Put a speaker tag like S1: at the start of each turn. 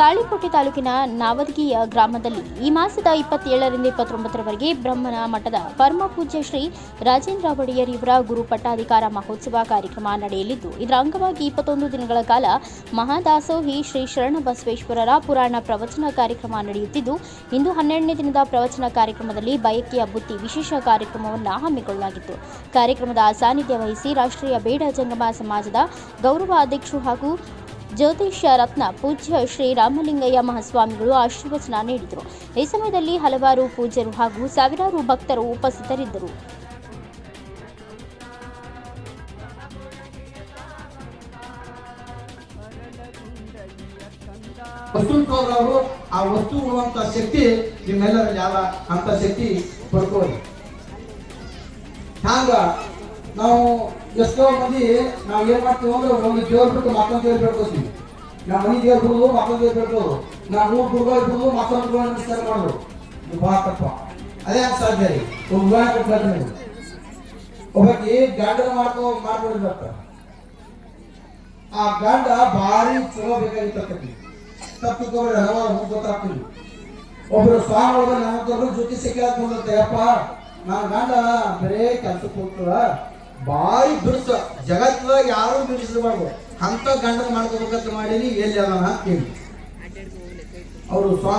S1: ತಾಳಿಕೋಟೆ ತಾಲೂಕಿನ ನಾವದಗಿಯ ಗ್ರಾಮದಲ್ಲಿ ಈ ಮಾಸದ ಇಪ್ಪತ್ತೇಳರಿಂದ ಇಪ್ಪತ್ತೊಂಬತ್ತರವರೆಗೆ ಬ್ರಹ್ಮನ ಮಠದ ಪರಮ ಪೂಜ್ಯ ಶ್ರೀ ರಾಜೇಂದ್ರ ಒಡೆಯರ್ ಇವರ ಗುರು ಪಟ್ಟಾಧಿಕಾರ ಮಹೋತ್ಸವ ಕಾರ್ಯಕ್ರಮ ನಡೆಯಲಿದ್ದು, ಇದರ ಅಂಗವಾಗಿ ಇಪ್ಪತ್ತೊಂದು ದಿನಗಳ ಕಾಲ ಮಹಾದಾಸೋಹಿ ಶ್ರೀ ಶರಣ ಬಸವೇಶ್ವರರ ಪುರಾಣ ಪ್ರವಚನ ಕಾರ್ಯಕ್ರಮ ನಡೆಯುತ್ತಿದ್ದು, ಇಂದು ಹನ್ನೆರಡನೇ ದಿನದ ಪ್ರವಚನ ಕಾರ್ಯಕ್ರಮದಲ್ಲಿ ಬಯಕೆಯ ಬುತ್ತಿ ವಿಶೇಷ ಕಾರ್ಯಕ್ರಮವನ್ನು ಹಮ್ಮಿಕೊಳ್ಳಲಾಗಿತ್ತು. ಕಾರ್ಯಕ್ರಮದ ಸಾನ್ನಿಧ್ಯ ವಹಿಸಿ ರಾಷ್ಟ್ರೀಯ ಬೇಡ ಜಂಗಮ ಸಮಾಜದ ಗೌರವ ಅಧ್ಯಕ್ಷರು ಹಾಗೂ ಜ್ಯೋತಿಷ್ಯ, ರತ್ನ, ಪೂಜ್ಯ ಶ್ರೀ ರಾಮಲಿಂಗಯ್ಯ ಮಹಾಸ್ವಾಮಿಗಳು ಆಶೀರ್ವಚನ ನೀಡಿದರು. ಈ ಸಮಯದಲ್ಲಿ ಹಲವಾರು ಪೂಜ್ಯರು ಹಾಗೂ ಸಾವಿರಾರು ಭಕ್ತರು ಉಪಸ್ಥಿತರಿದ್ದರು.
S2: ಆ ವಸ್ತು ಶಕ್ತಿ ನಿಮ್ಮೆಲ್ಲರಲ್ಲಿ ಅಂತ ಶಕ್ತಿ ನಾವು ಎಷ್ಟೋ ಮಂದಿ ನಾವು ಏನ್ ಮಾಡ್ತೀವಿ ಅಂದ್ರೆ ಒಂದು ದೇವ್ರ ಬಿಟ್ಟು ಮತ್ತೊಂದು ದೇವ್ರ ಬೇಡ್ಕೋತೀವಿ ನಮ್ಮ ಮನೆ ದೇವ್ರ ಬಿಡೋದು, ಮತ್ತೊಂದು ದೇವ್ರ ಬಿಡ್ಬೋದು ನಾವು ಮೂರು ಗುರುಗಳು ಬಿಡೋದು, ಮತ್ತೊಂದು ಗುರುಗಳ ನಮಸ್ಕಾರ ಮಾಡೋದು ಇದು ತಪ್ಪ. ಅದೇ ಅಂತ ಸಾಧ್ಯ ರೀ? ಒಬ್ಬ ಉದಾಹರಣೆ ಕೊಡ್ತಾರೆ ನೀವು. ಒಬ್ಬಾಕಿ ಗಂಡನ ಮಾಡ್ಕೋ ಆ ಗಂಡ ಭಾರಿ ಚಲೋ ಬೇಕಾಗಿತ್ತು ತಪ್ಪಿಕೊಂಡ್ರೆ ಹಲವಾರು ಗೊತ್ತಾಗ್ತಿಲ್ಲ. ಒಬ್ಬರು ಸ್ವಾಮಿ ನನ್ನ ಜೊತೆ ಸಿಕ್ಕಾಕ್ ಬಂದಂತೆ ಅಪ್ಪ, ನಾನು ಗಂಡ, ಬರೇ ಕೆಲಸಕ್ಕೆ ಹೋಗ್ತದ ಬಾರಿ ಬಿಡಿಸ. ಜಗತ್ನಾಗ ಯಾರು ಬಿಡಿಸಬಾರ್ದು ಅಂತ ಗಂಡನ ಮಾಡ್ಕೋಬೇಕಂತ ಮಾಡೀನಿ ಎಲ್ಲಿ ಅದ ಅಂತ ಕೇಳಿ. ಅವರು ಸ್ವಾಮಿ